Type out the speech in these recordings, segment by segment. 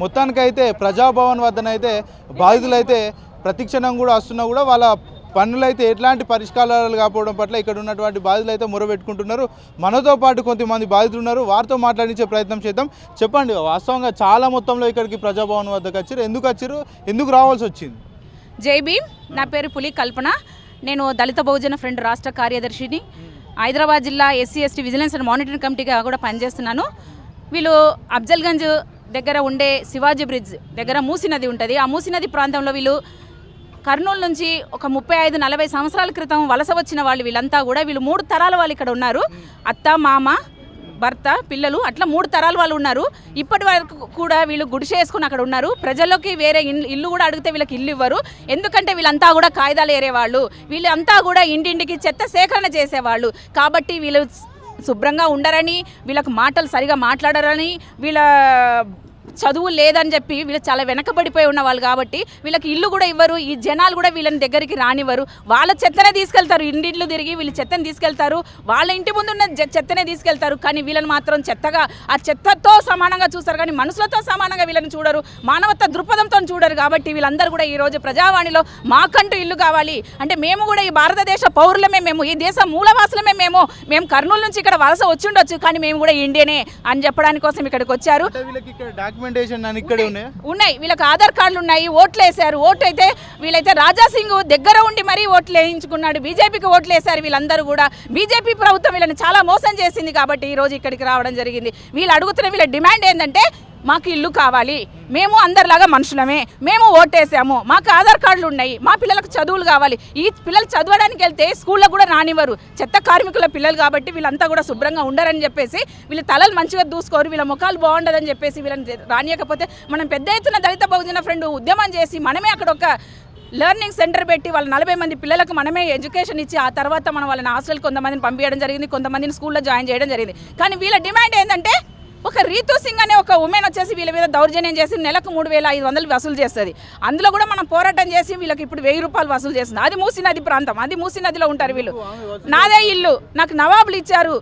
మొత్తానికైతే ప్రజాభవన్ వద్దనైతే బాధితులైతే ప్రతిక్షణం కూడా వస్తున్నా కూడా వాళ్ళ పనులైతే ఎట్లాంటి పరిష్కారాలు కాకపోవడం పట్ల ఇక్కడ ఉన్నటువంటి బాధితులు అయితే మొరబెట్టుకుంటున్నారు. మనతో పాటు కొంతమంది బాధితులు ఉన్నారు వారితో మాట్లాడించే ప్రయత్నం చేద్దాం. చెప్పండి వాస్తవంగా చాలా మొత్తంలో ఇక్కడికి ప్రజాభవన్ వద్దకు వచ్చారు. ఎందుకు వచ్చారు? ఎందుకు రావాల్సి వచ్చింది? జై భీమ్. నా పేరు పులి కల్పన. నేను దళిత బహుజన ఫ్రెండ్ రాష్ట్ర కార్యదర్శిని. హైదరాబాద్ జిల్లా SC ST vigilance and monitoring కమిటీగా కూడా పనిచేస్తున్నాను. వీళ్ళు అఫ్జల్గంజ్ దగ్గర ఉండే శివాజీ బ్రిడ్జ్ దగ్గర మూసినది ఉంటుంది. ఆ మూసినది ప్రాంతంలో వీళ్ళు కర్నూలు నుంచి ఒక ముప్పై ఐదు నలభై సంవత్సరాల క్రితం వలస వచ్చిన వాళ్ళు వీళ్ళంతా కూడా వీళ్ళు మూడు తరాల వాళ్ళు ఇక్కడ ఉన్నారు. అత్త మామ భర్త పిల్లలు అట్లా మూడు తరాల వాళ్ళు ఉన్నారు. ఇప్పటి వరకు కూడా వీళ్ళు గుడిసె వేసుకుని అక్కడ ఉన్నారు. ప్రజల్లోకి వేరే ఇల్లు ఇల్లు కూడా అడిగితే వీళ్ళకి ఇల్లు ఇవ్వరు. ఎందుకంటే వీళ్ళంతా కూడా కాయిదాలు ఏరేవాళ్ళు. వీళ్ళంతా కూడా ఇంటింటికి చెత్త సేకరణ చేసేవాళ్ళు. కాబట్టి వీళ్ళు శుభ్రంగా ఉండరని వీళ్ళకి మాటలు సరిగా మాట్లాడరని వీళ్ళ చదువు లేదని చెప్పి వీళ్ళు చాలా వెనకబడిపోయి ఉన్న వాళ్ళు కాబట్టి వీళ్ళకి ఇల్లు కూడా ఇవ్వరు ఈ జనాలు కూడా వీళ్ళని దగ్గరికి రానివ్వరు. వాళ్ళ చెత్తనే తీసుకెళ్తారు. ఇంటింట్లు తిరిగి వీళ్ళు చెత్తని తీసుకెళ్తారు. వాళ్ళ ఇంటి ముందు ఉన్న చెత్తనే తీసుకెళ్తారు. కానీ వీళ్ళని మాత్రం చెత్తగా ఆ చెత్తతో సమానంగా చూస్తారు. కానీ మనుషులతో సమానంగా వీళ్ళని చూడరు. మానవత్వ దృక్పథంతో చూడరు కాబట్టి వీళ్ళందరూ కూడా ఈ రోజు ప్రజావాణిలో మాకంటూ ఇల్లు కావాలి. అంటే మేము కూడా ఈ భారతదేశ పౌరులమే మేము ఈ దేశ మూలవాసులమే మేము. మేము కర్నూలు నుంచి ఇక్కడ వలస వచ్చి ఉండొచ్చు. కానీ మేము కూడా ఇండియనే అని చెప్పడానికి కోసం ఇక్కడికి వచ్చారు. డాక్యుమెంటేషన్ అని ఇక్కడే ఉన్నాయా. ఉన్నాయి? వీళ్ళకి ఆధార్ కార్డులు ఉన్నాయి. ఓట్లు వేశారు. ఓటు అయితే వీళ్ళైతే రాజా సింగ్ దగ్గర ఉండి మరీ ఓట్లు వేయించుకున్నాడు. బీజేపీకి ఓట్లు వేశారు వీళ్ళందరూ కూడా. బీజేపీ ప్రభుత్వం వీళ్ళని చాలా మోసం చేసింది కాబట్టి ఈ రోజు ఇక్కడికి రావడం జరిగింది. వీళ్ళు అడుగుతున్న వీళ్ళ డిమాండ్ ఏంటంటే మాకు ఇల్లు కావాలి. మేము అందరిలాగా మనుషులమే. మేము ఓటేసాము. మాకు ఆధార్ కార్డులు ఉన్నాయి. మా పిల్లలకు చదువులు కావాలి. ఈ పిల్లలు చదవడానికి వెళ్తే స్కూల్లో కూడా రానివ్వరు. చెత్త కార్మికుల పిల్లలు కాబట్టి వీళ్ళంతా కూడా శుభ్రంగా ఉండరని చెప్పేసి వీళ్ళ తలలు మంచిగా దూసుకోరు. వీళ్ళ ముఖాలు బాగుండదని చెప్పేసి వీళ్ళని రానియకపోతే మనం పెద్ద ఎత్తున దళిత బహుజన ఫ్రెండ్ ఉద్యమం చేసి మనమే అక్కడ ఒక లెర్నింగ్ సెంటర్ పెట్టి వాళ్ళ నలభై మంది పిల్లలకు మనమే ఎడ్యుకేషన్ ఇచ్చి ఆ తర్వాత మనం వాళ్ళని హాస్టల్ కొంతమందిని పంపించడం జరిగింది. కొంతమందిని స్కూల్లో జాయిన్ చేయడం జరిగింది. కానీ వీళ్ళ డిమాండ్ ఏంటంటే ఒక రీతు సింగ్ అనే ఒక ఉమెన్ వచ్చేసి వీళ్ళ మీద దౌర్జన్యం చేసి నెలకు మూడు వేల ఐదు వందలు వసూలు చేస్తుంది. అందులో కూడా మనం పోరాటం చేసి వీళ్ళకి ఇప్పుడు వెయ్యి రూపాయలు వసూలు చేస్తుంది. అది మూసి నది ప్రాంతం. అది మూసి నదిలో ఉంటారు వీళ్ళు. నాదే ఇల్లు. నాకు నవాబులు ఇచ్చారు.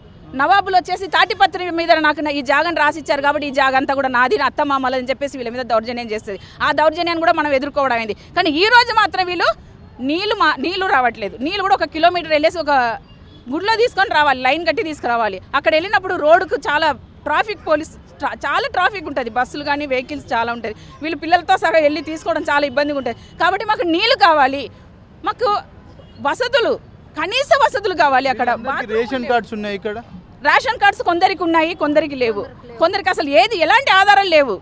నవాబులు వచ్చేసి తాటిపత్రి మీద నాకు ఈ జాగని రాసిచ్చారు కాబట్టి ఈ జాగ అంతా కూడా నాది నా అని చెప్పేసి వీళ్ళ మీద దౌర్జన్యం చేస్తుంది. ఆ దౌర్జన్యాన్ని కూడా మనం ఎదుర్కోవడం అయింది కానీ ఈ రోజు మాత్రం వీళ్ళు నీళ్ళు మా నీళ్ళు రావట్లేదు. నీళ్ళు కూడా ఒక కిలోమీటర్ వెళ్ళేసి ఒక గుడిలో తీసుకొని రావాలి. లైన్ కట్టి తీసుకురావాలి. అక్కడ వెళ్ళినప్పుడు రోడ్డుకు చాలా ట్రాఫిక్ పోలీస్ చాలా ట్రాఫిక్ ఉంటుంది. బస్సులు కానీ వెహికల్స్ చాలా ఉంటుంది. వీళ్ళు పిల్లలతో సహా వెళ్ళి తీసుకోవడం చాలా ఇబ్బందిగా ఉంటుంది. కాబట్టి మాకు నీళ్ళు కావాలి. మాకు వసతులు కనీస వసతులు కావాలి అక్కడ. రేషన్ కార్డ్స్ ఉన్నాయి ఇక్కడ? రేషన్ కార్డ్స్ కొందరికి ఉన్నాయి కొందరికి లేవు. కొందరికి అసలు ఏది ఎలాంటి ఆధారాలు లేవు.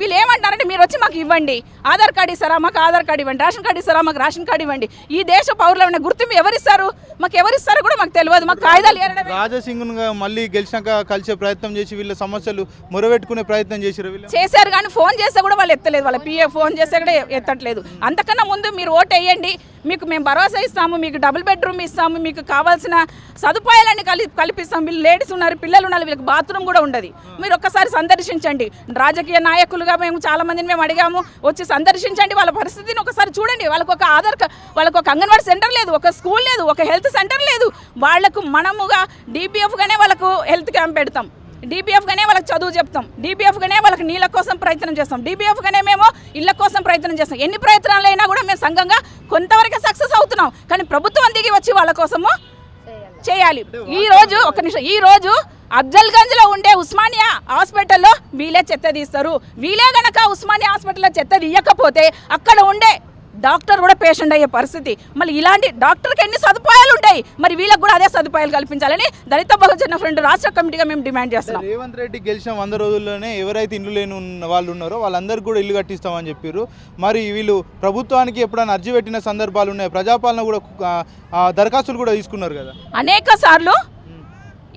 వీళ్ళు ఏమంటారంటే మీరు వచ్చి మాకు ఇవ్వండి. ఆధార్ కార్డు ఇస్తారా? మాకు ఆధార్ కార్డు ఇవ్వండి. రేషన్ కార్డు ఇస్తారా? మాకు రేషన్ కార్డు ఇవ్వండి. ఈ దేశ పౌరులమైన గుర్తింపు ఎవరిస్తారు? మాకు ఎవరిస్తారో కూడా మాకు తెలియదు. మాకు ఏరడమే. రాజాసింగ్ మళ్ళీ గెలిచినాక కలిసే ప్రయత్నం చేసి వీళ్ళ సమస్యలు మొరబెట్టుకునే ప్రయత్నం వీళ్ళు. చేశారు కానీ ఫోన్ చేస్తే కూడా వాళ్ళు ఎత్తలేదు. వాళ్ళ పిఏ ఫోన్ చేస్తే కూడా ఎత్తట్లేదు. అంతకన్నా ముందు మీరు ఓటు వేయండి. మీకు మేము భరోసా ఇస్తాము మీకు డబుల్ బెడ్రూమ్ ఇస్తాము మీకు కావాల్సిన సదుపాయాలన్నీ కలి కల్పిస్తాం. వీళ్ళు లేడీస్ ఉన్నారు పిల్లలు ఉన్నారు వీళ్ళకి బాత్రూమ్ కూడా ఉండదు. మీరు ఒక్కసారి సందర్శించండి. రాజకీయ నాయకులుగా మేము చాలా మందిని మేము అడిగాము వచ్చి సందర్శించండి. వాళ్ళ పరిస్థితిని ఒకసారి చూడండి. వాళ్ళకి ఒక ఆధార్ వాళ్ళకు వాళ్ళకి ఒక అంగన్వాడీ సెంటర్ లేదు ఒక స్కూల్ లేదు ఒక హెల్త్ సెంటర్ లేదు. వాళ్ళకు మనముగా డిపిఎఫ్గానే వాళ్ళకు హెల్త్ క్యాంప్ పెడతాం. డిబిఎఫ్గానే వాళ్ళకి చదువు చెప్తాం. డిబిఎఫ్గానే వాళ్ళకి నీళ్ళ కోసం ప్రయత్నం చేస్తాం. డిబిఎఫ్గానే మేము ఇళ్ళ కోసం ప్రయత్నం చేస్తాం. ఎన్ని ప్రయత్నాలు అయినా కూడా మేము సంఘంగా కొంతవరకు సక్సెస్ అవుతున్నాం. కానీ ప్రభుత్వం దిగి వచ్చి వాళ్ళ కోసము చేయాలి. ఈ రోజు ఒక నిమిషం ఈ రోజు అఫ్జల్గంజ్లో ఉండే ఉస్మానియా హాస్పిటల్లో వీళ్ళే చెత్త తీస్తారు. వీళ్ళే గనక ఉస్మానియా హాస్పిటల్లో చెత్త తీయకపోతే అక్కడ ఉండే డాక్టర్ కూడా పేషెంట్ అయ్యే పరిస్థితి. మళ్ళీ ఇలాంటి డాక్టర్కి ఎన్ని సదుపాయాలు ఉంటాయి? మరి వీళ్ళకి కూడా అదే సదుపాయాలు కల్పించాలని దళిత బహుజన ఫ్రంట్ రాష్ట్ర కమిటీగా మేము డిమాండ్ చేస్తున్నాం. రేవంత్ రెడ్డి గెలిచిన వంద రోజుల్లోనే ఎవరైతే ఇల్లు లేని ఉన్న వాళ్ళు ఉన్నారో వాళ్ళందరికీ కూడా ఇల్లు కట్టిస్తామని చెప్పారు. మరి వీళ్ళు ప్రభుత్వానికి ఎప్పుడైనా అర్జీ పెట్టిన సందర్భాలు ఉన్నాయి? ప్రజాపాలన కూడా దరఖాస్తులు కూడా తీసుకున్నారు కదా. అనేక సార్లు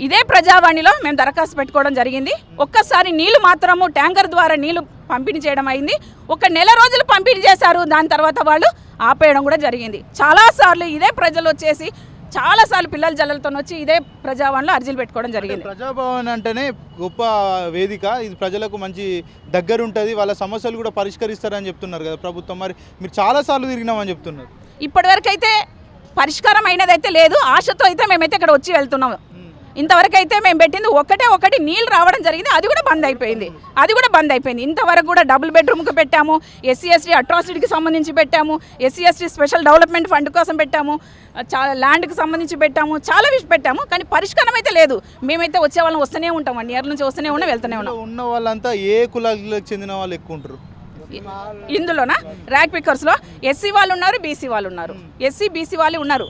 ఇదే ప్రజావాణిలో మేము దరఖాస్తు పెట్టుకోవడం జరిగింది. ఒక్కసారి నీళ్ళు మాత్రము ట్యాంకర్ ద్వారా నీళ్ళు పంపిణీ చేయడం అయింది. ఒక నెల రోజులు పంపిణీ చేశారు. దాని తర్వాత వాళ్ళు ఆపేయడం కూడా జరిగింది. చాలాసార్లు ఇదే ప్రజలు వచ్చేసి చాలాసార్లు పిల్లల జల్లలతో వచ్చి ఇదే ప్రజావాణిలో అర్జీలు పెట్టుకోవడం జరిగింది. ప్రజాభవన్ అంటేనే గొప్ప వేదిక. ఇది ప్రజలకు మంచి దగ్గర ఉంటుంది వాళ్ళ సమస్యలు కూడా పరిష్కరిస్తారని చెప్తున్నారు కదా ప్రభుత్వం. మరి మీరు చాలాసార్లు తిరిగినామని చెప్తున్నారు. ఇప్పటివరకు అయితే పరిష్కారం అయినదైతే లేదు. ఆశతో అయితే మేమైతే ఇక్కడ వచ్చి వెళ్తున్నాము. ఇంతవరకు అయితే మేము పెట్టింది ఒకటే ఒకటి నీళ్ళు రావడం జరిగింది. అది కూడా బంద్ అయిపోయింది. అది కూడా బంద్ అయిపోయింది. ఇంతవరకు కూడా డబుల్ బెడ్రూమ్కి పెట్టాము. ఎస్సీ ఎస్టీ అట్రాసిటీకి సంబంధించి పెట్టాము. SC ST special development fund కోసం పెట్టాము. చాలా ల్యాండ్కి సంబంధించి పెట్టాము. చాలా విషయం పెట్టాము. కానీ పరిష్కారం అయితే లేదు. మేమైతే వచ్చే వాళ్ళని వస్తూనే ఉంటాం. వన్ ఇయర్ నుంచి వస్తూనే ఉన్నాం వెళ్తూనే ఉన్నాం. ఉన్న వాళ్ళంతా ఏ కులాలకు చెందిన వాళ్ళు ఎక్కువ ఉంటారు? ఇందులోనా? ర్యాక్ పిక్కర్స్లో ఎస్సీ వాళ్ళు ఉన్నారు బీసీ వాళ్ళు ఉన్నారు. ఎస్సీ బీసీ వాళ్ళు ఉన్నారు.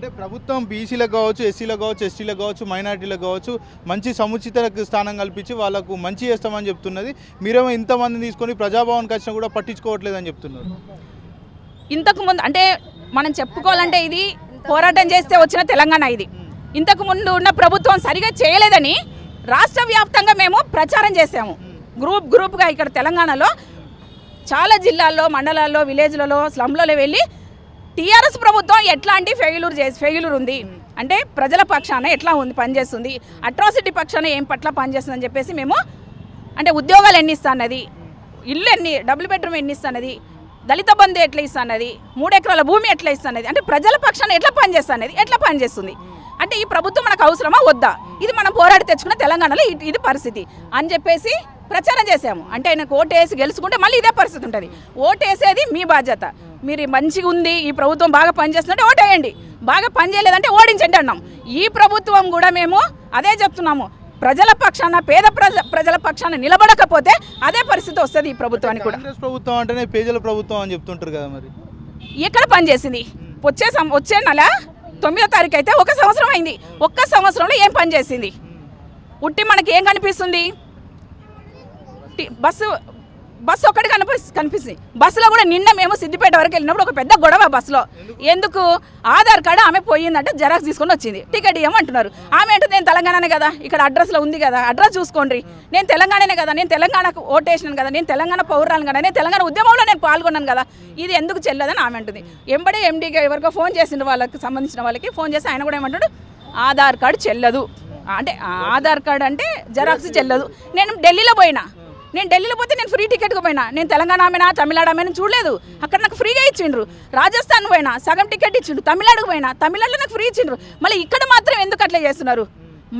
అంటే ప్రభుత్వం బీసీలకు కావచ్చు ఎస్సీలకు కావచ్చు ఎస్టీలకు కావచ్చు మైనార్టీలకు కావచ్చు మంచి సముచిత స్థానం కల్పించి వాళ్ళకు మంచి చేస్తామని చెప్తున్నది. మీరేమో ఇంతమందిని తీసుకొని ప్రజాభవన్కి వచ్చినా కూడా పట్టించుకోవట్లేదని చెప్తున్నారు. ఇంతకు ముందు అంటే మనం చెప్పుకోవాలంటే ఇది పోరాటం చేస్తే వచ్చిన తెలంగాణ ఇది. ఇంతకు ముందు ఉన్న ప్రభుత్వం సరిగా చేయలేదని రాష్ట్ర వ్యాప్తంగా మేము ప్రచారం చేసాము గ్రూప్ గ్రూప్గా ఇక్కడ తెలంగాణలో చాలా జిల్లాల్లో మండలాల్లో విలేజ్లలో స్లమ్లలో వెళ్ళి టీఆర్ఎస్ ప్రభుత్వం ఎట్లాంటి ఫెయిలూర్ చేసి ఫెయిలూర్ ఉంది? అంటే ప్రజల పక్షాన ఎట్లా ఉంది పనిచేస్తుంది? అట్రాసిటీ పక్షాన ఏం పట్ల పనిచేస్తుంది అని చెప్పేసి మేము అంటే ఉద్యోగాలు ఎన్ని ఇస్తానది ఇల్లు ఎన్ని డబుల్ బెడ్రూమ్ ఎన్ని ఇస్తానది దళిత బంధు ఎట్లా ఇస్తానది మూడు ఎకరాల భూమి ఎట్లా ఇస్తానది అంటే ప్రజల పక్షాన ఎట్లా పనిచేస్తానది ఎట్లా పనిచేస్తుంది? అంటే ఈ ప్రభుత్వం మనకు అవసరమా? వద్దా? ఇది మనం పోరాడి తెచ్చుకున్న తెలంగాణలో ఇ- ఇది పరిస్థితి. అని చెప్పేసి ప్రచారం చేశాము. అంటే ఆయనకు ఓటు వేసి గెలుచుకుంటే మళ్ళీ ఇదే పరిస్థితి ఉంటుంది. ఓటు వేసేది మీ బాధ్యత. మీరు మంచిగా ఉంది ఈ ప్రభుత్వం బాగా పనిచేస్తుందంటే ఓటు వేయండి బాగా పనిచేయలేదంటే ఓడించండి అన్నాం. ఈ ప్రభుత్వం కూడా మేము అదే చెప్తున్నాము. ప్రజల పక్షాన పేద ప్రజ ప్రజల పక్షాన నిలబడకపోతే అదే పరిస్థితి వస్తుంది ఈ ప్రభుత్వానికి కూడా. ప్రభుత్వం అంటేనే పేదల ప్రభుత్వం అని చెప్తుంటారు కదా మరి. ఎక్కడ పనిచేసింది వచ్చే సం- వచ్చే నెల తొమ్మిదో తారీఖు అయితే ఒక సంవత్సరం అయింది. ఒక్క సంవత్సరంలో ఏం పని చేసింది? ఉట్టి మనకి ఏం కనిపిస్తుంది? బస్సు బస్సు ఒక్కటి కనిపి కనిపిస్తుంది. బస్సులో కూడా నిన్న మేము సిద్దిపేట వరకు వెళ్ళినప్పుడు ఒక పెద్ద గొడవ బస్సులో. ఎందుకు? ఆధార్ కార్డు ఆమె పోయిందంటే జెరాక్స్ తీసుకొని వచ్చింది. టికెట్ ఇవ్వమంటున్నారు. ఆమె అంటే నేను తెలంగాణనే కదా ఇక్కడ అడ్రస్లో ఉంది కదా అడ్రస్ చూసుకోండి. నేను తెలంగాణనే కదా నేను తెలంగాణకు ఓటేసినాను కదా నేను తెలంగాణ పౌరాలను కదా నేను తెలంగాణ ఉద్యమంలో నేను పాల్గొన్నాను కదా. ఇది ఎందుకు చెల్లదని ఆమె అంటుంది. ఎంబడే ఎండీగా ఎవరికో ఫోన్ చేసిన వాళ్ళకి సంబంధించిన వాళ్ళకి ఫోన్ చేసి ఆయన కూడా ఏమంటాడు ఆధార్ కార్డు చెల్లదు. అంటే ఆధార్ కార్డు అంటే జెరాక్స్ చెల్లదు. నేను ఢిల్లీలో పోయినా. నేను ఢిల్లీలో పోతే నేను ఫ్రీ టికెట్కి పోయినా. నేను తెలంగాణ ఆమెనా తమిళనాడు ఆమెను చూడలేదు. అక్కడ నాకు ఫ్రీగా ఇచ్చిండ్రు. రాజస్థాన్ పోయినా సగం టికెట్ ఇచ్చిండ్రు. తమిళనాడుకు పోయినా తమిళనాడులో నాకు ఫ్రీ ఇచ్చిండ్రు. మళ్ళీ ఇక్కడ మాత్రం ఎందుకు అట్లా చేస్తున్నారు?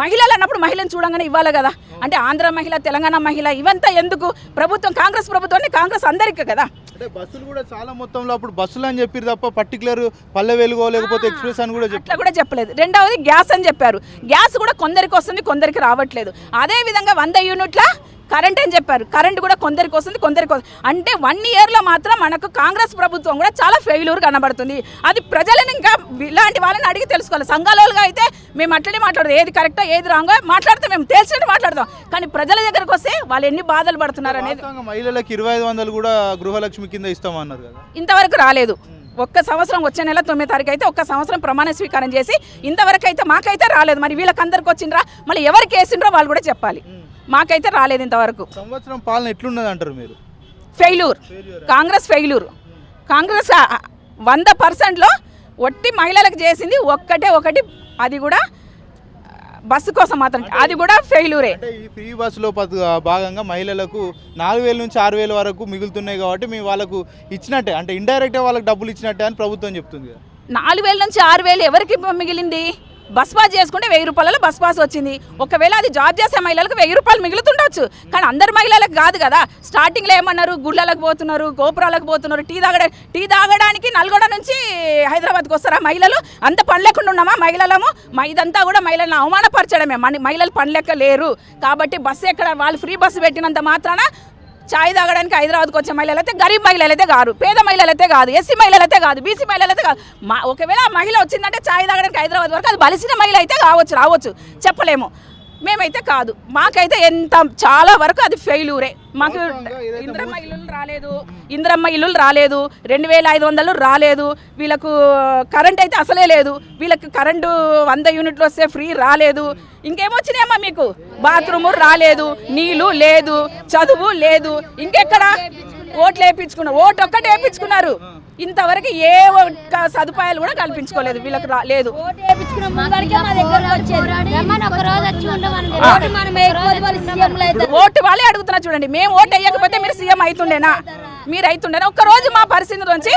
మహిళలు అన్నప్పుడు మహిళను చూడంగానే ఇవ్వాలి కదా. అంటే ఆంధ్ర మహిళ తెలంగాణ మహిళ ఇవంతా ఎందుకు? ప్రభుత్వం కాంగ్రెస్ ప్రభుత్వాన్ని కాంగ్రెస్ అందరికీ కదా. అంటే బస్సులు కూడా చాలా మొత్తంలో అప్పుడు బస్సులు అని చెప్పారు తప్ప పర్టికులర్ పల్లె వెలుగో లేకపోతే ఎక్స్ప్రెస్ అని కూడా అట్లా కూడా చెప్పలేదు. రెండవది గ్యాస్ అని చెప్పారు. గ్యాస్ కూడా కొందరికి వస్తుంది కొందరికి రావట్లేదు. అదే విధంగా వంద యూనిట్ల కరెంట్ అని చెప్పారు. కరెంట్ కూడా కొందరికి వస్తుంది కొందరికి వస్తుంది. అంటే వన్ ఇయర్లో మాత్రం మనకు కాంగ్రెస్ ప్రభుత్వం కూడా చాలా ఫెయిల్యూర్ కనబడుతుంది. అది ప్రజలను ఇంకా ఇలాంటి వాళ్ళని అడిగి తెలుసుకోవాలి. సంఘాలుగా అయితే మేము అట్లనే మాట్లాడదు ఏది కరెక్టో ఏది రాంగో మాట్లాడితే మేము తెలిసినట్టు మాట్లాడతాం. కానీ ప్రజల దగ్గరకు వస్తే వాళ్ళు ఎన్ని బాధలు పడుతున్నారు అనేది మహిళలకు ఇరవై ఐదు వందలు కూడా గృహలక్ష్మి కింద ఇస్తామన్నారు ఇంతవరకు రాలేదు. ఒక్క సంవత్సరం వచ్చే నెల తొమ్మిది తారీఖు అయితే ఒక్క సంవత్సరం ప్రమాణ స్వీకారం చేసి ఇంతవరకు అయితే మాకైతే రాలేదు. మరి వీళ్ళకందరికి వచ్చిండ్రా? మళ్ళీ ఎవరికి వేసిండ్రో వాళ్ళు కూడా చెప్పాలి. మాకైతే రాలేదు ఇంతవరకు. సంవత్సరం పాలన ఎట్లున్నది అంటారు మీరు? ఫెయిల్యూర్. కాంగ్రెస్ ఫెయిల్యూర్. కాంగ్రెస్ వంద పర్సెంట్లో ఒట్టి మహిళలకు చేసింది ఒక్కటే ఒకటి అది కూడా బస్సు కోసం మాత్రం. అది కూడా ఫెయిల్యూరే. అంటే ఈ ఫ్రీ బస్సులో భాగంగా మహిళలకు నాలుగు వేల నుంచి ఆరు వేల వరకు మిగులుతున్నాయి కాబట్టి మేము వాళ్ళకు ఇచ్చినట్టే అంటే ఇండైరెక్ట్గా వాళ్ళకి డబ్బులు ఇచ్చినట్టే అని ప్రభుత్వం చెప్తుంది నాలుగు వేల నుంచి ఆరు వేలు ఎవరికి మిగిలింది? బస్ పాస్ చేసుకుంటే వెయ్యి రూపాయలలో బస్ పాస్ వచ్చింది. ఒకవేళ అది జాబ్ చేసే మహిళలకు వెయ్యి రూపాయలు మిగులుతుండొచ్చు. కానీ అందరు మహిళలకు కాదు కదా. స్టార్టింగ్లో ఏమన్నారు? గుళ్ళలకు పోతున్నారు గోపురాలకు పోతున్నారు టీ తాగడ టీ తాగడానికి నల్గొండ నుంచి హైదరాబాద్కి వస్తారా మహిళలు? అంత పని లేకుండా ఉన్నామా మహిళలము? ఇదంతా కూడా మహిళలను అవమానపరచడమే. మన మహిళలు పని లెక్క లేరు. కాబట్టి బస్సు ఎక్కడ? వాళ్ళు ఫ్రీ బస్సు పెట్టినంత మాత్రాన చాయ్ తాగడానికి హైదరాబాద్కి వచ్చే మహిళలు అయితే గరీబ్ మహిళలు అయితే కాదు పేద మహిళలు అయితే కాదు ఎస్సీ మహిళలు అయితే కాదు బీసీ మహిళలు అయితే కాదు. మా ఒకవేళ ఆ మహిళ వచ్చిందంటే చాయ్ తాగడానికి హైదరాబాద్ వరకు అది బలిసిన మహిళ అయితే కావచ్చు రావచ్చు చెప్పలేము. మేమైతే కాదు మాకైతే ఎంత చాలా వరకు అది ఫెయిల్యూరే మాకు ఇంద్రమ్మ ఇల్లులు రాలేదు. ఇంద్రమ్మ ఇల్లులు రాలేదు. రెండు వేల ఐదు వందలు రాలేదు. వీళ్ళకు కరెంట్ అయితే అసలే లేదు. వీళ్ళకి కరెంటు వంద యూనిట్లు వస్తే ఫ్రీ రాలేదు. ఇంకేమొచ్చినాయమ్మా మీకు? బాత్రూమ్ రాలేదు. నీళ్ళు లేదు. చదువు లేదు. ఇంకెక్కడ? ఓట్లు వేయించుకున్నారు. ఓటు ఒక్కటి వేయించుకున్నారు. ఇంతవరకు ఏ ఒక్క సదుపాయాలు కూడా కల్పించుకోలేదు. వీళ్ళకి రా- లేదు. ఓటు వాళ్ళే అడుగుతున్నా చూడండి. మేము ఓటు వేయకపోతే మీరు సీఎం అవుతుండేనా మీరు అవుతుండేనా ఒక్క రోజు మా పరిస్థితి నుంచి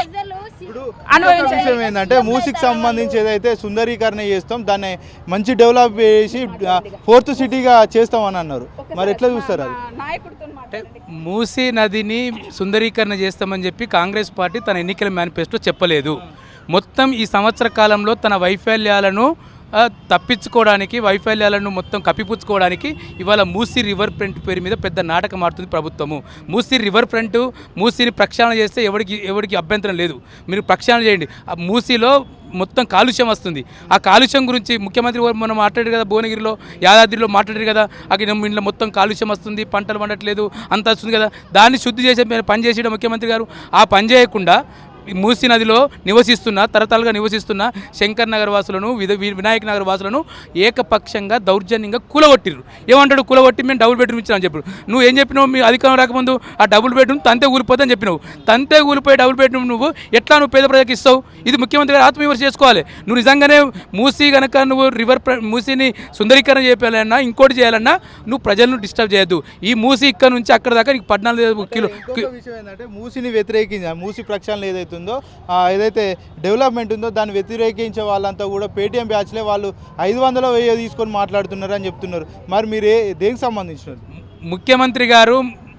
విషయం ఏంటంటే మూసికి సంబంధించి ఏదైతే సుందరీకరణ చేస్తాం దాన్ని మంచి డెవలప్ చేసి ఫోర్త్ సిటీగా చేస్తాం అని అన్నారు మరి ఎట్లా చూస్తారు అది? మూసీ నదిని సుందరీకరణ చేస్తామని చెప్పి కాంగ్రెస్ పార్టీ తన ఎన్నికల మేనిఫెస్టో చెప్పలేదు. మొత్తం ఈ సంవత్సర కాలంలో తన వైఫల్యాలను తప్పించుకోవడానికి వైఫల్యాలను మొత్తం కప్పిపుచ్చుకోవడానికి ఇవాళ మూసీ రివర్ ఫ్రంట్ పేరు మీద పెద్ద నాటకం ఆడుతుంది ప్రభుత్వము. మూసీ రివర్ ఫ్రంట్ మూసీని ప్రక్షాళన చేస్తే ఎవరికి ఎవరికి అభ్యంతరం లేదు. మీరు ప్రక్షాళన చేయండి. ఆ మూసీలో మొత్తం కాలుష్యం వస్తుంది. ఆ కాలుష్యం గురించి ముఖ్యమంత్రి మనం మాట్లాడారు కదా భువనగిరిలో యాదాద్రిలో మాట్లాడారు కదా అక్కడ ఇంట్లో మొత్తం కాలుష్యం వస్తుంది పంటలు పండట్లేదు అంత వస్తుంది కదా. దాన్ని శుద్ధి చేసే పని చేసేయడం ముఖ్యమంత్రి గారు. ఆ పని చేయకుండా మూసీ నదిలో నివసిస్తున్న తరతరాలుగా నివసిస్తున్న శంకర్ నగర్ వాసులను వినాయక నగర్ వాసులను ఏకపక్షంగా దౌర్జన్యంగా కూలగొట్టిరు ఏమంటాడు కూలగొట్టి మేము డబుల్ బెడ్రూమ్ ఇచ్చామని చెప్పారు నువ్వు ఏం చెప్పినావు? మీ అధికారం రాకముందు ఆ డబుల్ బెడ్రూమ్ తంతే కూలిపోద్దని అని చెప్పినావు. తంతే కూలిపోయి డబుల్ బెడ్రూమ్ నువ్వు ఎట్లా నువ్వు పేద ప్రజలకు ఇస్తావు? ఇది ముఖ్యమంత్రి గారు ఆత్మవిమర్శ చేసుకోవాలి. నువ్వు నిజంగానే మూసీ గనక నువ్వు రివర్ మూసీని సుందరీకరణ చేయాలన్నా ఇంకోటి చేయాలన్నా నువ్వు ప్రజలను డిస్టర్బ్ చేయొద్దు. ఈ మూసీ ఇక్కడ నుంచి అక్కడ దాకా నీకు పద్నాలుగు కిలో విషయం ఏంటంటే మూసీని వ్యతిరేకించి మూసీ ప్రక్షాళన ఏదైతే ఉందో ఏదైతే డెవలప్మెంట్ ఉందో దాన్ని వ్యతిరేకించే వాళ్ళంతా కూడా పేటీఎం బ్యాచ్లే వాళ్ళు ఐదు వందల వెయ్యి తీసుకొని మాట్లాడుతున్నారు అని చెప్తున్నారు. మరి మీరు దేనికి సంబంధించినది? ముఖ్యమంత్రి గారు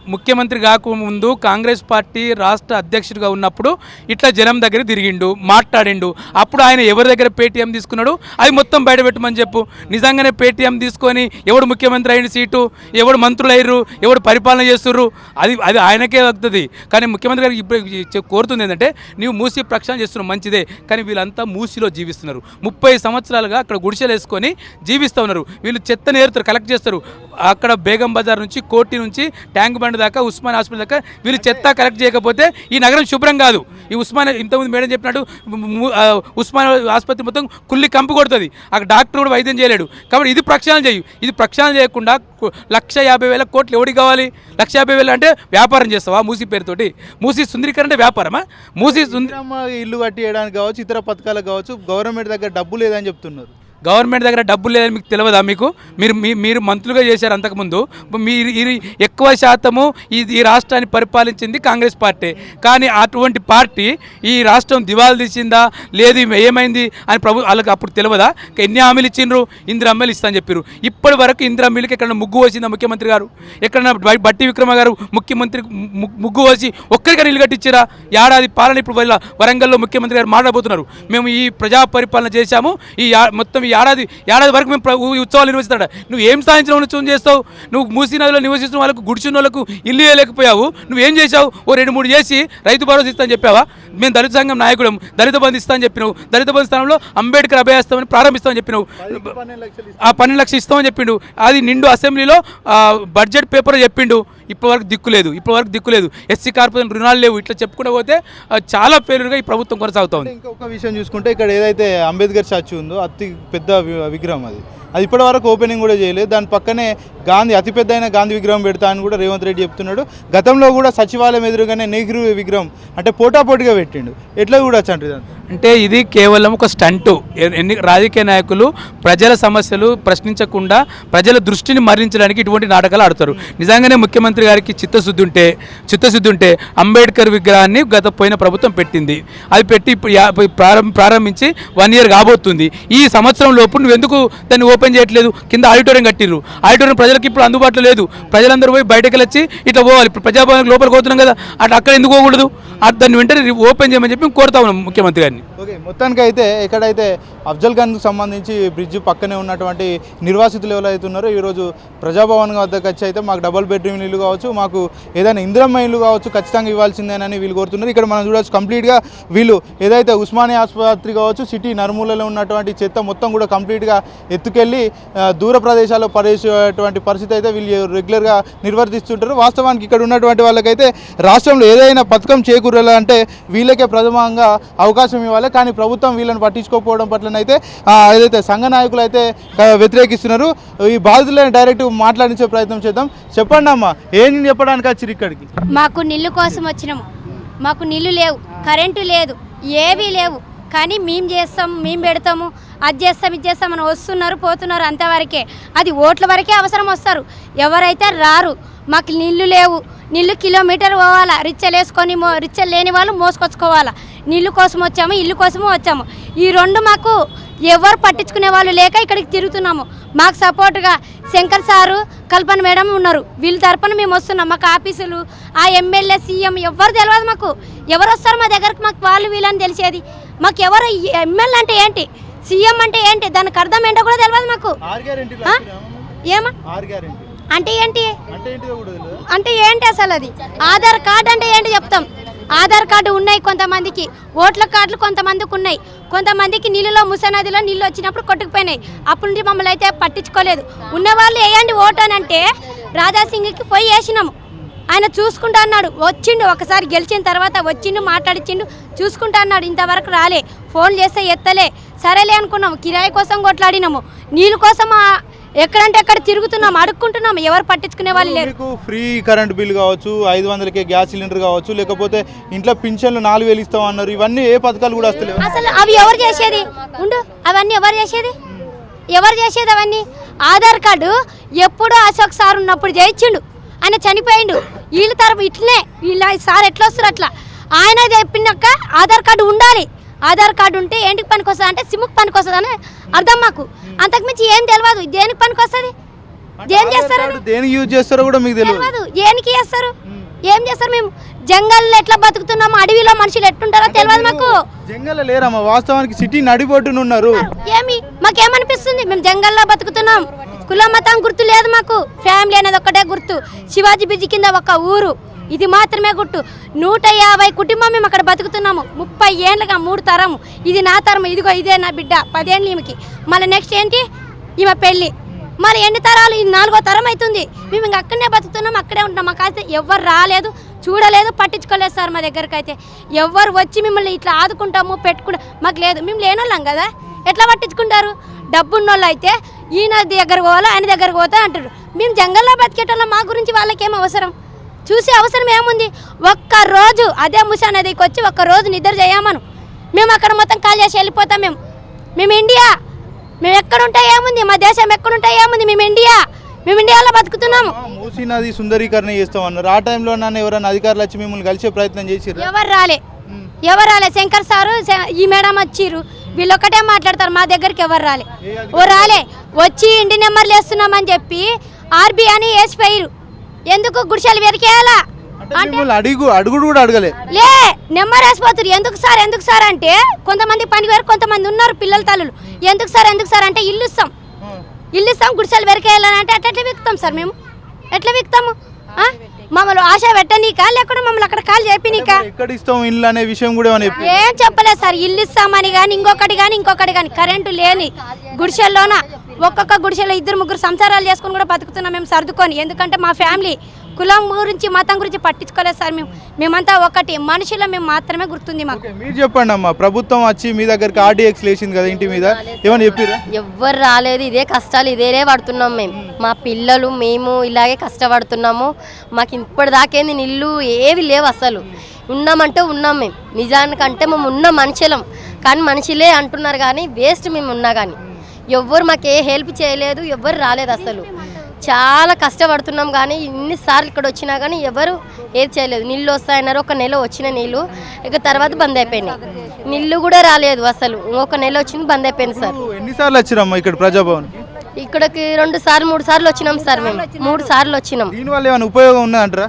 ముఖ్యమంత్రి కాకముందు కాంగ్రెస్ పార్టీ రాష్ట్ర అధ్యక్షుడిగా ఉన్నప్పుడు ఇట్లా జనం దగ్గర తిరిగిండు మాట్లాడిండు. అప్పుడు ఆయన ఎవరి దగ్గర పేటీఎం తీసుకున్నాడు? అది మొత్తం బయట పెట్టమని చెప్పు. నిజంగానే పేటీఎం తీసుకొని ఎవడు ముఖ్యమంత్రి అయిన సీటు ఎవడు మంత్రులు అయ్యారు ఎవడు పరిపాలన చేస్తుర్రు అది అది ఆయనకే వస్తుంది కానీ ముఖ్యమంత్రి గారికి ఇప్పుడు చె- కోరుతుంది ఏంటంటే నీవు మూసి ప్రక్షాళన చేస్తున్నావు మంచిదే. కానీ వీళ్ళంతా మూసిలో జీవిస్తున్నారు. ముప్పై సంవత్సరాలుగా అక్కడ గుడిసెలు వేసుకొని జీవిస్తూ ఉన్నారు. వీళ్ళు చెత్త నేరుతారు కలెక్ట్ చేస్తారు. అక్కడ బేగం బజార్ నుంచి కోటి నుంచి ట్యాంక్ బండ్ దాకా ఉస్మాన్ హాస్పిటల్ దాకా వీళ్ళు చెత్త కలెక్ట్ చేయకపోతే ఈ నగరం శుభ్రం కాదు. ఈ ఉస్మాన్ ఇంతకుముందు మేడం చెప్పినట్టు ఉస్మాన్ ఆసుపత్రి మొత్తం కుల్లి కంపు కొడుతుంది. అక్కడ డాక్టర్ కూడా వైద్యం చేయలేడు. కాబట్టి ఇది ప్రక్షాళన చేయు. ఇది ప్రక్షాళన చేయకుండా లక్ష యాభై వేల కోట్లు ఎవడికి కావాలి? లక్ష యాభై వేలు అంటే వ్యాపారం చేస్తావా? మూసి పేరుతోటి. మూసి సుందరీకరణ అంటే వ్యాపారమా? మూసి సుందరి ఇల్లు ఇల్లు కట్టియడానికి కావచ్చు ఇతర పథకాలకు కావచ్చు గవర్నమెంట్ దగ్గర డబ్బు లేదని చెప్తున్నారు. గవర్నమెంట్ దగ్గర డబ్బులు లేదని మీకు తెలియదా మీకు? మీరు మీ- మీరు మంత్రులుగా చేశారు అంతకుముందు. మీరు ఈ- ఎక్కువ శాతము ఈ ఈ రాష్ట్రాన్ని పరిపాలించింది కాంగ్రెస్ పార్టీ. కానీ అటువంటి పార్టీ ఈ రాష్ట్రం దివాలు తీసిందా? లేదు ఏమైంది అని ప్రభు వాళ్ళకి అప్పుడు తెలియదా? ఎన్ని హామీలు ఇచ్చిండ్రు? ఇందిరా అమ్మలు ఇస్తా అని చెప్పారు ఇప్పటి వరకు ఇందిరా అమ్మలకి ఎక్కడ ముగ్గు వచ్చిందా ముఖ్యమంత్రి గారు? ఎక్కడన్నా బట్టి విక్రమ గారు ముఖ్యమంత్రి ముగ్గు వచ్చి ఒక్కరిగా ఇల్లు కట్టించారా? ఏడాది పాలన ఇప్పుడు వరంగల్లో ముఖ్యమంత్రి గారు మాట్లాడబోతున్నారు. మేము ఈ ప్రజా పరిపాలన చేశాము. ఈ మొత్తం ఈ ఏడాది ఏడాది వరకు మేము ఉత్సవాలు నిర్వహిస్తాడు? నువ్వు ఏం సాధించిన ఉత్సవం చేస్తావు? నువ్వు మూసీ నదిలో నివసిస్తున్న వాళ్ళకు గుడిచిన వాళ్ళకు ఇల్లు వేయలేకపోయావు. నువ్వు ఏం చేశావు? ఓ రెండు మూడు చేసి రైతు భరోసా ఇస్తా అని చెప్పావా? మేము దళిత సంఘం నాయకులం దళిత బంధు ఇస్తా అని చెప్పినావు. దళిత బంధు స్థానంలో అంబేద్కర్ అభయాస్తామని ప్రారంభిస్తామని చెప్పినావు. ఆ పన్నెండు లక్షలు ఇస్తామని చెప్పిండు. అది నిండు అసెంబ్లీలో బడ్జెట్ పేపర్ చెప్పిండు. ఇప్పటివరకు దిక్కు లేదు ఇప్పటివరకు దిక్కు లేదు. ఎస్సీ కార్పొరేషన్ రుణాలు లేవు. ఇట్లా చెప్పుకుంటూ పోతే చాలా ఫెయిల్యూర్గా ఈ ప్రభుత్వం కొనసాగుతా ఉంది ఇంకొక విషయం చూసుకుంటే ఇక్కడ ఏదైతే అంబేద్కర్ స్టాచ్యూ ఉందో అతి పెద్ద విగ్రహం అది. అది ఇప్పటి వరకు ఓపెనింగ్ కూడా చేయలేదు. దాని పక్కనే గాంధీ అతిపెద్ద అయిన గాంధీ విగ్రహం పెడతా అని కూడా రేవంత్ రెడ్డి చెప్తున్నాడు. గతంలో కూడా సచివాలయం ఎదురుగానే నెహ్రూ విగ్రహం అంటే పోటాపోటీగా పెట్టిండు. ఎట్లా చూడొచ్చు అంటే అంటే ఇది కేవలం ఒక స్టంటు. ఎన్ని రాజకీయ నాయకులు ప్రజల సమస్యలు ప్రశ్నించకుండా ప్రజల దృష్టిని మరణించడానికి ఇటువంటి నాటకాలు ఆడతారు. నిజంగానే ముఖ్యమంత్రి గారికి చిత్తశుద్ధి ఉంటే చిత్తశుద్ధి ఉంటే అంబేద్కర్ విగ్రహాన్ని గత పోయిన ప్రభుత్వం పెట్టింది. అది పెట్టి ప్రారంభించి వన్ ఇయర్ కాబోతుంది. ఈ సంవత్సరం లోపు నువ్వు ఎందుకు దాన్ని ఓపెన్ చేయట్లేదు? కింద ఆడిటోరియం కట్టిర్రు. ఆడిటోరియం ప్రజలకు ఇప్పుడు అందుబాటులో లేదు. ప్రజలందరూ పోయి బయటకు వచ్చి ఇట్లా పోవాలి. ఇప్పుడు లోపలికి పోతున్నాం కదా. అట్లా అక్కడ ఎందుకు పోకూడదు? దాన్ని వెంటనే ఓపెన్ చేయమని చెప్పి కోరుతా ఉన్నాం ముఖ్యమంత్రి గారిని. and ఓకే మొత్తానికి అయితే ఎక్కడైతే అఫ్జల్ ఖాన్కు సంబంధించి బ్రిడ్జ్ పక్కనే ఉన్నటువంటి నిర్వాసితులు ఎవరైతే ఉన్నారో ఈరోజు ప్రజాభవన్ వద్దకు వచ్చి అయితే మాకు డబుల్ బెడ్రూమ్ ఇల్లు కావచ్చు మాకు ఏదైనా ఇందిరమ్మ ఇల్లు కావచ్చు ఖచ్చితంగా ఇవ్వాల్సిందేనని వీళ్ళు కోరుతున్నారు. ఇక్కడ మనం చూడవచ్చు కంప్లీట్గా వీళ్ళు ఏదైతే ఉస్మానియా ఆసుపత్రి కావచ్చు సిటీ నరుమూలలో ఉన్నటువంటి చెత్త మొత్తం కూడా కంప్లీట్గా ఎత్తుకెళ్ళి దూర ప్రదేశాల్లో పడేసేటువంటి పరిస్థితి అయితే వీళ్ళు రెగ్యులర్గా నిర్వర్తిస్తుంటారు. వాస్తవానికి ఇక్కడ ఉన్నటువంటి వాళ్ళకైతే రాష్ట్రంలో ఏదైనా పథకం చేకూరాలంటే వీళ్ళకే ప్రథమంగా అవకాశం ఇవ్వాలి. కానీ ప్రభుత్వం వీళ్ళని పట్టించుకోకపోవడం పట్లనైతే ఏదైతే సంఘ నాయకులు అయితే వ్యతిరేకిస్తున్నారు ఈ బాధితులను డైరెక్ట్ మాట్లాడించే ప్రయత్నం చేద్దాం. చెప్పండి అమ్మా ఏం చెప్పడానికి వచ్చారు ఇక్కడికి? మాకు నీళ్ళు కోసం వచ్చినాము. మాకు నీళ్ళు లేవు కరెంటు లేదు ఏవీ లేవు. కానీ మేము చేస్తాం మేము పెడతాము అది చేస్తాం ఇది చేస్తాం అని వస్తున్నారు పోతున్నారు అంతవరకే. అది ఓట్ల వరకే అవసరం వస్తారు. ఎవరైతే రారు మాకు నీళ్ళు లేవు నీళ్ళు కిలోమీటర్ పోవాలా రిచ్చలు వేసుకొని మో రిచ్చలు లేని వాళ్ళు మోసుకొచ్చుకోవాలా. నీళ్ళు కోసం వచ్చాము ఇల్లు కోసము వచ్చాము. ఈ రెండు మాకు ఎవరు పట్టించుకునే వాళ్ళు లేక ఇక్కడికి తిరుగుతున్నాము. మాకు సపోర్ట్గా శంకర్ సారు కల్పన మేడం ఉన్నారు. వీళ్ళ తరపున మేము వస్తున్నాం. మాకు ఆఫీసులు ఆ ఎమ్మెల్యే సీఎం ఎవరు తెలియదు మాకు. ఎవరు వస్తారు మా దగ్గరకు మాకు వాళ్ళు వీళ్ళని తెలిసేది. మాకు ఎవరు ఎమ్మెల్యే అంటే ఏంటి? సీఎం అంటే ఏంటి? దానికి అర్థం ఏంటో కూడా తెలియదు మాకు? ఏమా? అంటే ఏంటి? అంటే ఏంటి అసలు అది? ఆధార్ కార్డు అంటే ఏంటి చెప్తాం. ఆధార్ కార్డు ఉన్నాయి కొంతమందికి ఓట్ల కార్డులు కొంతమందికి ఉన్నాయి కొంతమందికి నీళ్ళలో ముసనదిలో నీళ్ళు వచ్చినప్పుడు కొట్టుకుపోయినాయి. అప్పటి నుంచి మమ్మల్ని అయితే పట్టించుకోలేదు. ఉన్నవాళ్ళు వేయండి ఓటు అని అంటే రాజాసింగ్కి పోయి వేసినాము. ఆయన చూసుకుంటా అన్నాడు. వచ్చిండు ఒకసారి గెలిచిన తర్వాత వచ్చిండు మాట్లాడిచ్చిండు చూసుకుంటా అన్నాడు. ఇంతవరకు రాలే. ఫోన్ చేస్తే ఎత్తలే. సరేలే అనుకున్నాము. కిరాయి కోసం కొట్లాడినాము. నీళ్ళ కోసం ఎక్కడంటే ఎక్కడ తిరుగుతున్నాం అడుక్కుంటున్నాం. ఎవరు పట్టించుకునే వాళ్ళు లేరు. ఫ్రీ కరెంట్ బిల్ కావచ్చు ఐదు వందలకే గ్యాస్ సిలిండర్ కావచ్చు లేకపోతే ఇంట్లో పింఛన్లు నాలుగు వేలు ఇస్తాం అన్నారు ఇవన్నీ ఏ పథకాలు కూడా వస్తలేవు. అసలు అవి ఎవరు చేసేది? ఉండు అవన్నీ ఎవరు చేసేది? ఎవరు చేసేది అవన్నీ? ఆధార్ కార్డు ఎప్పుడో అశోక్ సార్ ఉన్నప్పుడు చేయించిండు. ఆయన చనిపోయిండు. వీళ్ళ తరపు ఇట్లనే వీళ్ళ సార్ ఎట్లా వస్తారు అట్లా. ఆయన చెప్పినాక ఆధార్ కార్డు ఉండాలి. ఆధార్ కార్డు ఉంటే ఏంటికి పనికి వస్తుంది అంటే సిమ్కి పనికి వస్తుంది అని అర్థం మాకు. అంతకుమించి ఏం తెలియదు దేనికి పనికి వస్తుంది ఏం చేస్తారు దేనికి యూజ్ చేస్తారో కూడా మీకు తెలియదు దేనికి చేస్తారు? ఏం చేస్తారు మేము? జంగల్లో ఎట్లా బతుకుతున్నాము అడవిలో మనుషులు ఎట్టుంటారో తెలియదు మాకు. జంగల్ లేరమ్మా. వాస్తవానికి సిటీ నడిబొట్టున ఉన్నారు. ఏమి? మాకేమనిపిస్తుంది? మేము జంగల్లో బతుకుతున్నాం. కుల మతం గుర్తు లేదు మాకు. ఫ్యామిలీ అనేది ఒక్కటే గుర్తు. శివాజీ బ్రిడ్జి కింద ఒక ఊరు. ఇది మాత్రమే గుట్టు. నూట యాభై కుటుంబం మేము అక్కడ బతుకుతున్నాము. ముప్పై ఏళ్ళగా మూడు తరము. ఇది నా తరం ఇదిగో ఇదే నా బిడ్డ. పదేళ్ళు ఈమెకి. మళ్ళీ నెక్స్ట్ ఏంటి? ఈమె పెళ్ళి. మరి ఎన్ని తరాలు? ఇది నాలుగో తరం అవుతుంది మేము ఇంక అక్కడనే బతుకుతున్నాం అక్కడే ఉంటున్నాం. మాకు అయితే ఎవరు రాలేదు చూడలేదు పట్టించుకోలేదు సార్ మా దగ్గరికి అయితే. ఎవరు వచ్చి మిమ్మల్ని ఇట్లా ఆదుకుంటాము పెట్టుకుంటా మాకు లేదు. మేము లేనోళ్ళం కదా. ఎట్లా పట్టించుకుంటారు? డబ్బున్నోళ్ళు అయితే ఈయన దగ్గర పోవాలా ఆయన దగ్గరకు పోతా అంటారు. మేము జంగల్లో బతికేటోళ్ళం మా గురించి వాళ్ళకేం అవసరం? చూసే అవసరం ఏముంది? ఒక్క రోజు అదే ముసా నదికి వచ్చి ఒక్క రోజు నిద్ర చేయమను. మేము అక్కడ మొత్తం కాల్ చేసి వెళ్ళిపోతాం మేము. మేము ఇండియా. మేము ఎక్కడుంటే ఏముంది? మా దేశం ఎక్కడుంటే ఏముంది? మేము ఇండియా. మేము ఇండియాలో బతుకుతున్నాము. మూసీ నది సుందరీకరణ చేస్తాం అన్నారు ఆ టైంలో నన్ను ఎవరైనా అధికారులు వచ్చి మిమ్మల్ని కలిసే ప్రయత్నం చేసిర్రు? ఎవరు రాలే. ఎవరు రాలే. శంకర్ సారు ఈ మేడం వచ్చిర్రు. వీళ్ళు ఒకటే మాట్లాడతారు. మా దగ్గరికి ఎవరు రాలే. ఓ రాలే. వచ్చి ఇంటి నెంబర్లు వేస్తున్నామని చెప్పి ఆర్బీ అని వేసిపోయారు ఎందుకు గుడిసెలు వెరికేయాలా? అంటే అడుగు అడుగుడు కూడా అడగలే. లే నెంబర్ వేసిపోతారు ఎందుకు సార్ ఎందుకు సార్ అంటే కొంతమంది పని వేరు కొంతమంది ఉన్నారు పిల్లల తల్లులు. ఎందుకు సార్ ఎందుకు సార్ అంటే ఇల్లు ఇస్తాం. ఇల్లు ఇస్తాం గుడిసెలు వెరికేయాలని అంటే అట్లా ఎట్లా విక్తాం సార్ మేము? ఎట్లా విక్తాము ఆ? మమ్మల్ని ఆశ పెట్టనీకా? లేకుండా మమ్మల్ని అక్కడ కాల్ చెప్పినీకా ఎక్కడ ఇస్తాం ఇల్లు అనే విషయం కూడా ఏం చెప్పలేదు సార్ ఇల్లు ఇస్తామని కానీ ఇంకొకటి కానీ ఇంకొకటి కానీ కరెంటు లేని గుడిసెల్లోన? ఒక్కొక్క గుడిసెలో ఇద్దరు ముగ్గురు సంసారాలు చేసుకొని కూడా బతుకుతున్నాం మేము సర్దుకొని. ఎందుకంటే మా ఫ్యామిలీ కులం గురించి మతం గురించి పట్టించుకోలేదు సార్ మేము. మేమంతా ఒకటి మనుషుల మేము మాత్రమే గుర్తుంది మాకు. ఓకే, మీరు చెప్పండి అమ్మా. ప్రభుత్వం వచ్చి మీ దగ్గరికి ఆర్డీఎక్స్ లేచింది కదా ఇంటి మీద. ఏమైనా చెప్పిరా ఎవ్వరు రాలేదు. ఇదే కష్టాలు ఇదేనే పడుతున్నాం మేము. మా పిల్లలు మేము ఇలాగే కష్టపడుతున్నాము. మాకు ఇప్పటిదాకేంది నిల్లు ఏవి లేవు అసలు. ఉన్నామంటే ఉన్నాం మేము. నిజానికంటే మేము ఉన్న మనుషులం. కానీ మనుషులే అంటున్నారు కానీ వేస్ట్ మేము ఉన్నా కానీ. ఎవ్వరు మాకు ఏ హెల్ప్ చేయలేదు ఎవ్వరు రాలేదు అసలు. చాలా కష్టపడుతున్నాం కానీ ఇన్నిసార్లు ఇక్కడ వచ్చినా కానీ ఎవరు ఏది చేయలేదు. నీళ్ళు వస్తాయన్నారు ఒక నెల వచ్చిన నీళ్ళు ఇక తర్వాత బంద్ అయిపోయినాయి. నీళ్ళు కూడా రాలేదు అసలు. ఒక నెల వచ్చింది బంద్ అయిపోయింది సార్. ఎన్నిసార్లు వచ్చిరమ్మా ఇక్కడ ప్రజాభవన్కి ఇక్కడికి రెండు సార్లు మూడు సార్లు వచ్చినాం సార్ మేము. మూడు సార్లు వచ్చినాం. దీనివల్ల ఏమైనా ఉపయోగం ఉన్నదంటారా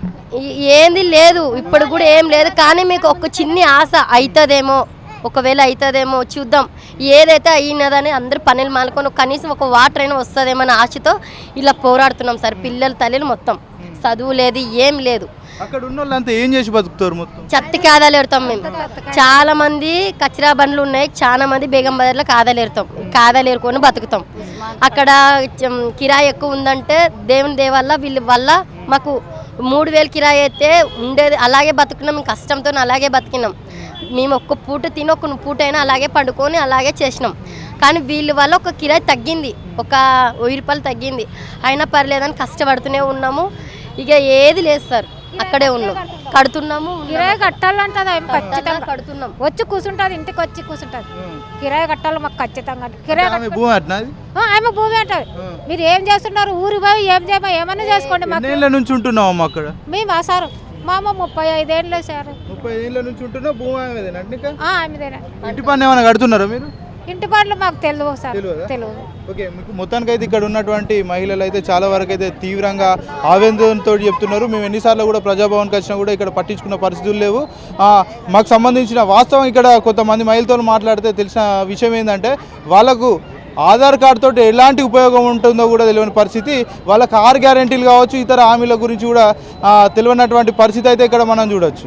ఏంది లేదు. ఇప్పుడు కూడా ఏం లేదు. కానీ మీకు ఒక చిన్ని ఆశ అవుతుందేమో. ఒకవేళ అవుతుందేమో చూద్దాం. ఏదైతే అయినదని అందరు పనులు మానుకొని కనీసం ఒక వాటర్ అయినా వస్తుందేమో అనే ఆశతో ఇలా పోరాడుతున్నాం సార్ పిల్లలు తల్లిలు మొత్తం. చదువు లేదు ఏం లేదు. అక్కడ ఉన్న ఏం చేసి బతుకుతారు మొత్తం? చత్తి కాదాలు ఎడతాం మేము. చాలా మంది కచరా బండ్లు ఉన్నాయి చాలా మంది బేగం బజార్లో కాదాలు ఎడతాం కాదాలు ఏరుకొని బతుకుతాం. అక్కడ కిరాయి ఎక్కువ ఉందంటే దేవుని దేవల్ల వీళ్ళ వల్ల మాకు మూడు వేలు కిరాయి అయితే ఉండేది. అలాగే బతుకున్నాం కష్టంతో అలాగే బతికినాం. మేము ఒక్క పూట తిని ఒక పూట అయినా అలాగే పండుకొని అలాగే చేసినాం. కానీ వీళ్ళ వల్ల ఒక కిరాయి తగ్గింది. ఒక వెయ్యి రూపాయలు తగ్గింది. అయినా పర్లేదని కష్టపడుతూనే ఉన్నాము. ఇక ఏది లేదు సార్. అక్కడే ఉన్నాం. కడుతున్నాము. కిరాయి కట్టాలంటది ఆమె ఖచ్చితంగా. కడుతున్నాం. వచ్చి కూర్చుంటది ఇంటికి వచ్చి కూర్చుంటది కిరాయి కట్టాలి మాకు ఖచ్చితంగా. కిరాయి ఆమె భూమి ఆ, అంటది మీరు ఏం చేస్తున్నారు? ఊరు పోయి ఏం చేయమో ఏమన్నా చేసుకోండి మాకు. నుంచి అక్కడ? మేము సార్ మా అమ్మ ముప్పై ఐదేళ్ళు సార్. ముప్పై ఏళ్ళ నుంచి ఉంటున్నావు భూమి ఆమెదేనా? ఆమెదేనా? ఇంటి పన్ను ఏమైనా కడుతున్నారా మీరు? ఇంటి పనులు మాకు తెలియదు సార్. తెలియదా? ఓకే మీకు మొత్తానికి అయితే ఇక్కడ ఉన్నటువంటి మహిళలు అయితే చాలా వరకు అయితే తీవ్రంగా ఆవేదనతో చెప్తున్నారు. మేము ఎన్నిసార్లు కూడా ప్రజాభవన్కి వచ్చినా కూడా ఇక్కడ పట్టించుకున్న పరిస్థితులు లేవు. ఆ, మాకు సంబంధించిన వాస్తవం ఇక్కడ కొంతమంది మహిళతో మాట్లాడితే తెలిసిన విషయం ఏంటంటే వాళ్ళకు ఆధార్ కార్డు తోటి ఎలాంటి ఉపయోగం ఉంటుందో కూడా తెలియని పరిస్థితి. వాళ్ళ కార్ గ్యారెంటీలు కావచ్చు ఇతర హామీల గురించి కూడా తెలియనటువంటి పరిస్థితి అయితే ఇక్కడ మనం చూడొచ్చు.